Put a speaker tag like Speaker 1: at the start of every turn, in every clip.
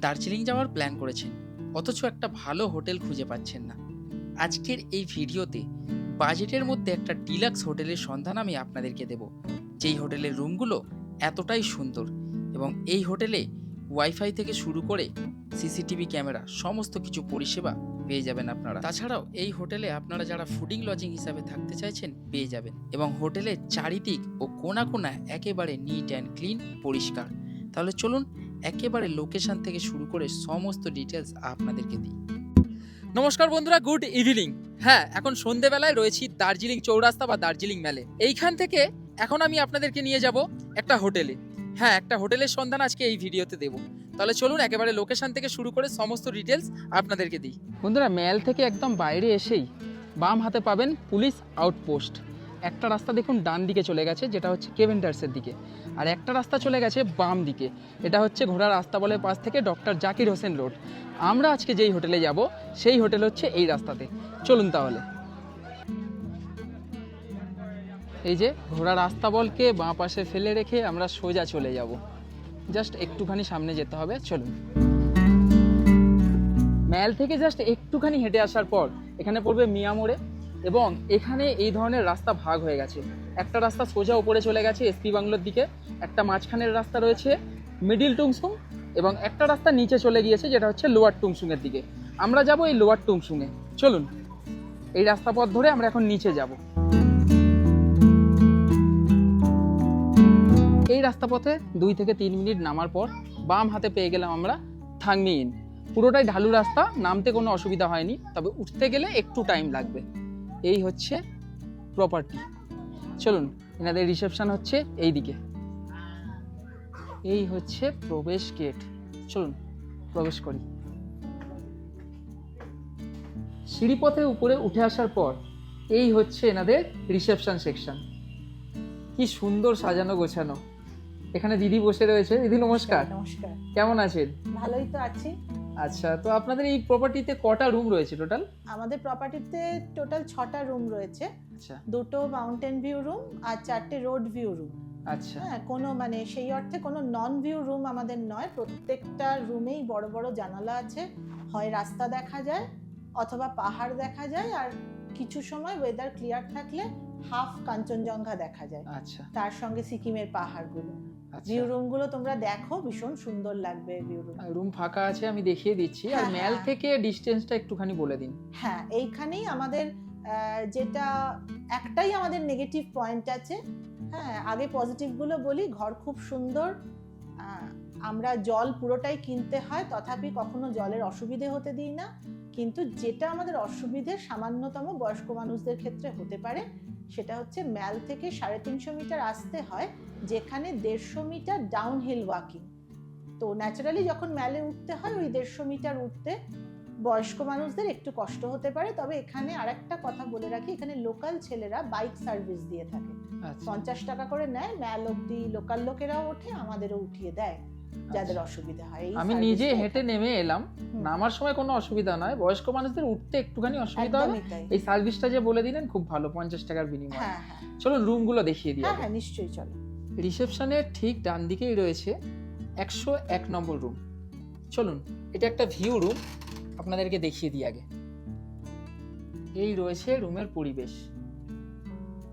Speaker 1: দার্জিলিং যাওয়ার প্ল্যান করেছেন, অথচ একটা ভালো হোটেল খুঁজে পাচ্ছেন না। আজকের এই ভিডিওতে বাজেটের মধ্যে একটা ডিলাক্স হোটেলের সন্ধান আমি আপনাদেরকে দেব। যেই হোটেলের রুমগুলো এতটাই সুন্দর এবং এই হোটেলে ওয়াইফাই থেকে শুরু করে সিসিটিভি ক্যামেরা, সমস্ত কিছু পরিষেবা পেয়ে যাবেন আপনারা। তাছাড়াও এই হোটেলে আপনারা যারা ফুডিং লজিং হিসাবে থাকতে চাইছেন পেয়ে যাবেন এবং হোটেলের চারিদিক ও কোনা কোনা একেবারে নিট অ্যান্ড ক্লিন পরিষ্কার। তাহলে চলুন একেবারে লোকেশন থেকে শুরু করে সমস্ত ডিটেলস আপনাদেরকে দিই। নমস্কার বন্ধুরা গুড ইভিনিং হ্যাঁ এখন সন্ধেবেলায় রয়েছি দার্জিলিং চৌরাস্তা বা দার্জিলিং মেলে এইখান থেকে এখন আমি আপনাদেরকে নিয়ে যাব একটা হোটেলে। হ্যাঁ একটা হোটেলের সন্ধান আজকে এই ভিডিওতে দেব। তাহলে চলুন একেবারে লোকেশন থেকে শুরু করে সমস্ত ডিটেলস আপনাদেরকে দিই। বন্ধুরা ম্যাল থেকে একদম বাইরে এসেই বাম হাতে পাবেন পুলিশ আউটপোস্ট একটা রাস্তা দেখুন ডান দিকে চলে গেছে, যেটা হচ্ছে কেভেন্টার্সের দিকে। আর একটা রাস্তা চলে গেছে বাম দিকে। এটা হচ্ছে ঘোড়া রাস্তা বলে পাশ থেকে ডক্টর জাকির হোসেন রোড। আমরা আজকে যেই হোটেলে যাব, সেই হোটেল হচ্ছে এই রাস্তাতে। চলুন তাহলে। এই যে ঘোড়া রাস্তা বলকে বাঁ পাশে ফেলে রেখে আমরা সোজা চলে যাব। জাস্ট একটুখানি সামনে যেতে হবে, চলুন। ম্যাল থেকে জাস্ট একটুখানি হেঁটে আসার পর, এখানে পড়বে মিয়া মোড়ে। এবং এখানে এই ধরনের রাস্তা ভাগ হয়ে গেছে। একটা রাস্তা সোজা উপরে চলে গেছে এসপি বাংলোর দিকে, একটা মাঝখানের রাস্তা রয়েছে মিডিল টুংসুং, এবং একটা রাস্তা নিচে চলে গিয়েছে যেটা হচ্ছে লোয়ার টুংসুংয়ের দিকে। আমরা যাব এই লোয়ার টুংসুংয়ে। চলুন, এই রাস্তা পথ ধরে আমরা এখন নিচে যাব। এই রাস্তা পথে দুই থেকে তিন মিনিট নামার পর বাম হাতে পেয়ে গেলাম আমরা থাংমি ইন পুরোটাই ঢালু রাস্তা, নামতে কোনো অসুবিধা হয়নি, তবে উঠতে গেলে একটু টাইম লাগবে। এই হচ্ছে প্রপার্টি চলুন এনাদের রিসেপশন হচ্ছে এই দিকে এই হচ্ছে প্রবেশ গেট চলুন প্রবেশ করি। সিঁড়িপথে উপরে উঠে আসার পর এই হচ্ছে এনাদের রিসেপশন সেকশন কি সুন্দর সাজানো গোছানো। এখানে দিদি বসে রয়েছে। দিদি নমস্কার।
Speaker 2: নমস্কার।
Speaker 1: কেমন আছেন?
Speaker 2: ভালোই তো আছি।
Speaker 1: আচ্ছা তো আপনাদের এই প্রপার্টিতে কটা রুম রয়েছে টোটাল
Speaker 2: আমাদের প্রপার্টিতে টোটাল ছটা রুম রয়েছে।
Speaker 1: আচ্ছা।
Speaker 2: দুটো মাউন্টেন ভিউ রুম আর চারটে রোড ভিউ রুম
Speaker 1: আচ্ছা।
Speaker 2: হ্যাঁ কোনো মানে সেই অর্থে কোনো নন ভিউ রুম আমাদের নয়। প্রত্যেকটা রুমেই বড় বড় জানালা আছে। হয় রাস্তা দেখা যায় অথবা পাহাড় দেখা যায় আর কিছু সময় ওয়েদার ক্লিয়ার থাকলে হাফ কাঞ্চনজঙ্ঘা দেখা যায়।
Speaker 1: আচ্ছা।
Speaker 2: তার সঙ্গে সিকিমের পাহাড়গুলো।
Speaker 1: আচ্ছা।
Speaker 2: ভিউ রুমগুলো তোমরা দেখো ভীষণ সুন্দর লাগবে ভিউ রুম
Speaker 1: রুম ফাঁকা আছে আমি দেখিয়ে দিচ্ছি। আর ম্যাল
Speaker 2: হ্যাঁ।
Speaker 1: থেকে ডিস্টেন্সটা একটুখানি বলে দিন।
Speaker 2: হ্যাঁ এইখানেই আমাদের যেটা একটাই আমাদের নেগেটিভ পয়েন্ট আছে। হ্যাঁ আগে পজিটিভগুলো বলি ঘর খুব সুন্দর। আমরা জল পুরোটাই কিনতে হয় তথাপি কখনো জলের অসুবিধে হতে দিই না। কিন্তু যেটা আমাদের অসুবিধে সামান্যতম বয়স্ক মানুষদের ক্ষেত্রে হতে পারে। সেটা হচ্ছে ম্যাল থেকে সাড়ে তিনশো মিটার আসতে হয় যেখানে দেড়শো মিটার ডাউন হিল ওয়াকিং তো ন্যাচারালি যখন ম্যালে উঠতে হয় ওই দেড়শো মিটার উঠতে বয়স্ক মানুষদের একটু কষ্ট হতে পারে তবে এখানে আরেকটা কথা বলে রাখি এখানে লোকাল ছেলেরা বাইক সার্ভিস দিয়ে থাকে।
Speaker 1: আচ্ছা।
Speaker 2: পঞ্চাশ টাকা করে নেয় ম্যাল অব্দি লোকাল লোকেরাও ওঠে আমাদেরও উঠিয়ে দেয় যাদের অসুবিধা হয়।
Speaker 1: আমি নিজে হেঁটে নেমে এলাম। নামার সময় কোনো অসুবিধা নয়। বয়স্ক মানুষদের উঠতে একটুখানি অসুবিধা হবে। এই সার্ভিসটা যে বলে দিলেন খুব ভালো পঞ্চাশ টাকার বিনিময়ে।
Speaker 2: হ্যাঁ হ্যাঁ।
Speaker 1: চলুন রুমগুলো দেখিয়ে দিই
Speaker 2: হ্যাঁ হ্যাঁ নিশ্চয়ই চলো।
Speaker 1: রিসেপশনের ঠিক ডান দিকেই রয়েছে একশো এক নম্বর রুম চলুন এটা একটা ভিউ রুম আপনাদেরকে দেখিয়ে দিই আগে। এই রয়েছে রুমের পরিবেশ।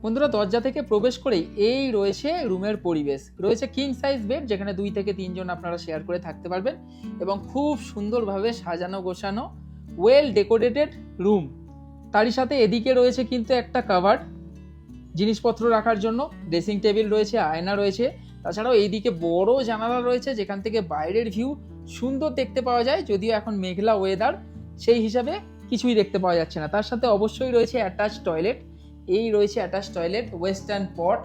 Speaker 1: বন্ধুরা, দরজা থেকে প্রবেশ করেই এই রয়েছে রুমের পরিবেশ। রয়েছে কিং সাইজ বেড যেখানে দুই থেকে তিনজন আপনারা শেয়ার করে থাকতে পারবেন এবং খুব সুন্দরভাবে সাজানো, গোছানো ওয়েল ডেকোরেটেড রুম তারই সাথে এদিকে রয়েছে কিন্তু একটা কাভার জিনিসপত্র রাখার জন্য। ড্রেসিং টেবিল রয়েছে, আয়না রয়েছে। তাছাড়াও এইদিকে বড় জানালা রয়েছে, যেখান থেকে বাইরের ভিউ সুন্দর দেখতে পাওয়া যায়। যদিও এখন মেঘলা ওয়েদার সেই হিসাবে কিছুই দেখতে পাওয়া যাচ্ছে না। তার সাথে অবশ্যই রয়েছে অ্যাটাচ টয়লেট এই রয়েছে attach toilet western pot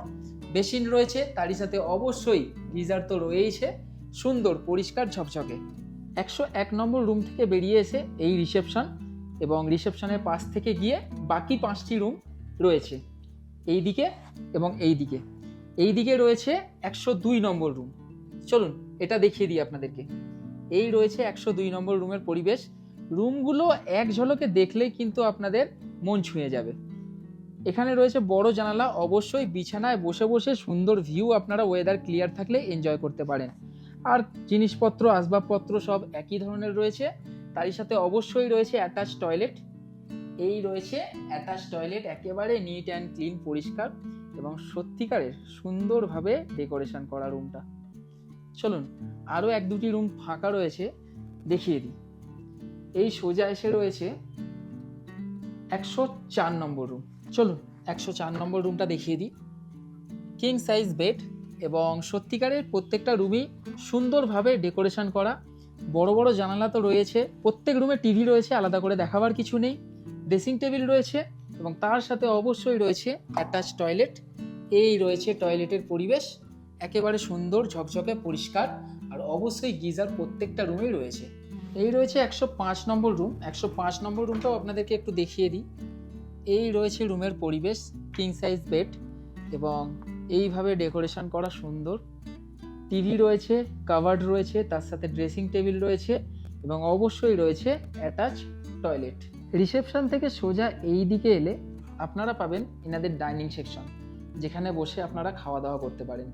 Speaker 1: basin রয়েছে, তারই সাথে অবশ্যই গিজার তো রয়েইছে, সুন্দর, পরিষ্কার, ঝকঝকে। একশো এক নম্বর রুম থেকে বেরিয়ে এসে এই রিসেপশন এবং রিসেপশনের পাশ থেকে গিয়ে বাকি পাঁচটি রুম রয়েছে এই দিকে এবং এই দিকে এই দিকে রয়েছে একশো দুই নম্বর রুম চলুন, এটা দেখিয়ে দিই আপনাদেরকে। এই রয়েছে একশো দুই নম্বর রুমের পরিবেশ। রুমগুলো এক ঝলকে দেখলেই কিন্তু আপনাদের মন ছুঁয়ে যাবে। এখানে রয়েছে বড় জানালা। অবশ্যই বিছানায় বসে বসে সুন্দর ভিউ আপনারা ওয়েদার ক্লিয়ার থাকলে এনজয় করতে পারেন। আর জিনিসপত্র, আসবাবপত্র সব একই ধরনের রয়েছে। তারই সাথে অবশ্যই রয়েছে অ্যাটাচ টয়লেট এই রয়েছে অ্যাটাচ টয়লেট একেবারে নিট অ্যান্ড ক্লিন পরিষ্কার এবং সত্যিকারের সুন্দরভাবে ডেকোরেশন করা রুমটা চলুন আরও এক দুটি রুম ফাঁকা রয়েছে, দেখিয়ে দিই। এই সোজা এসে রয়েছে একশো চার নম্বর রুম চলুন, একশো চার নম্বর রুমটা দেখিয়ে দিই। কিং সাইজ বেড এবং সত্যিকারের প্রত্যেকটা রুমই সুন্দরভাবে ডেকোরেশন করা। বড় বড় জানালা তো রয়েছে, প্রত্যেক রুমে টিভি রয়েছে, আলাদা করে দেখাবার কিছু নেই। ড্রেসিং টেবিল রয়েছে এবং তার সাথে অবশ্যই রয়েছে অ্যাটাচ টয়লেট এই রয়েছে টয়লেটের পরিবেশ, একেবারে সুন্দর, ঝকঝকে, পরিষ্কার আর অবশ্যই গিজার প্রত্যেকটা রুমেই রয়েছে। এই রয়েছে একশো পাঁচ নম্বর রুম একশো পাঁচ নম্বর রুমটাও আপনাদেরকে একটু দেখিয়ে দিই। এই রয়েছে রুমের পরিবেশ কিং সাইজ বেড এবং এইভাবে ডেকোরেশন করা সুন্দর। টিভি রয়েছে কাভার্ড রয়েছে, তার সাথে ড্রেসিং টেবিল রয়েছে এবং অবশ্যই রয়েছে অ্যাটাচ টয়লেট রিসেপশন থেকে সোজা এই দিকে এলে আপনারা পাবেন এনাদের ডাইনিং সেকশন যেখানে বসে আপনারা খাওয়া দাওয়া করতে পারেন।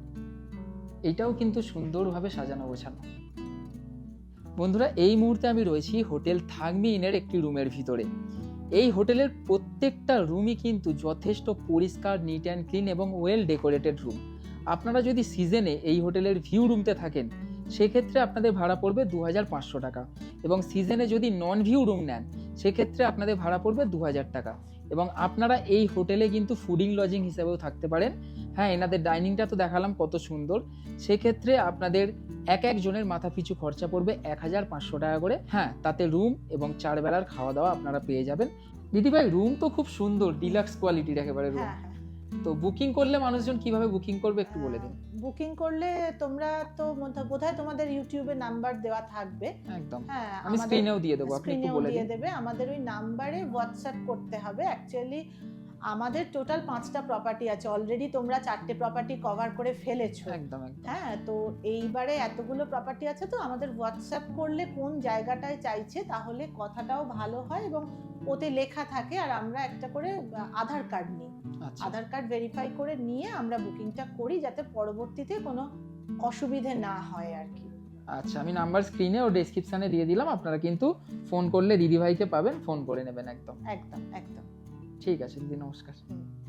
Speaker 1: এইটাও কিন্তু সুন্দরভাবে সাজানো গোছানো। বন্ধুরা, এই মুহূর্তে আমি রয়েছি হোটেল থাকমি ইনের একটি রুমের ভিতরে। এই হোটেলের প্রত্যেকটা রুমই কিন্তু যথেষ্ট পরিষ্কার নিট অ্যান্ড ক্লিন এবং ওয়েল ডেকোরেটেড রুম আপনারা যদি সিজনে এই হোটেলের ভিউ রুমতে থাকেন, সেক্ষেত্রে আপনাদের ভাড়া পড়বে দু হাজার পাঁচশো টাকা। এবং সিজনে যদি নন ভিউ রুম নেন, সেক্ষেত্রে আপনাদের ভাড়া পড়বে দু হাজার টাকা। এবং আপনারা এই হোটেলে কিন্তু ফুডিং লজিং হিসেবেও থাকতে পারেন। হ্যাঁ এনাদের ডাইনিংটা তো দেখালাম, কত সুন্দর। সেক্ষেত্রে আপনাদের এক একজনের মাথা পিছু খরচা পড়বে এক হাজার পাঁচশো টাকা করে। হ্যাঁ তাতে রুম এবং চার বেলার খাওয়া দাওয়া আপনারা পেয়ে যাবেন। দিদিভাই, রুম তো খুব সুন্দর, ডিলাক্স কোয়ালিটির একেবারে রুম।
Speaker 2: হ্যাঁ হ্যাঁ।
Speaker 1: তো বুকিং করলে মানুষজন কীভাবে বুকিং করবে একটু বলে দিন।
Speaker 2: বুকিং করলে তোমরা তো বোধহয় তোমাদের ইউটিউবে নাম্বার দেওয়া থাকবে।
Speaker 1: একদম।
Speaker 2: হ্যাঁ
Speaker 1: আমি স্ক্রিনেও দিয়ে দেবো আপনি একটু
Speaker 2: স্ক্রিনেও
Speaker 1: বলে
Speaker 2: দিয়ে দেবে। আমাদের ওই নাম্বারে হোয়াটসঅ্যাপ করতে হবে। অ্যাকচুয়ালি আমাদের টোটাল পাঁচটা প্রপার্টি আছে। অলরেডি তোমরা চারটে প্রপার্টি কভার করে ফেলেছো।
Speaker 1: একদম
Speaker 2: হ্যাঁ তো এইবারে এতগুলো প্রপার্টি আছে তো আমাদের হোয়াটসঅ্যাপ করলে কোন জায়গাটায় চাইছে তাহলে কথাটাও ভালো হয় এবং ওতে লেখা থাকে আর আমরা একটা করে আধার কার্ড নিই।
Speaker 1: আচ্ছা।
Speaker 2: আধার কার্ড ভেরিফাই করে নিয়ে আমরা বুকিংটা করি যাতে পরবর্তীতে কোনো অসুবিধে না হয় আর কি।
Speaker 1: আচ্ছা আমি নাম্বার স্ক্রিনে ও ডেসক্রিপশনে দিয়ে দিলাম। আপনারা কিন্তু ফোন করলে দিদিভাইকে পাবেন ফোন করে নেবেন একদম।
Speaker 2: একদম একদম।
Speaker 1: ঠিক আছে দিদি নমস্কার।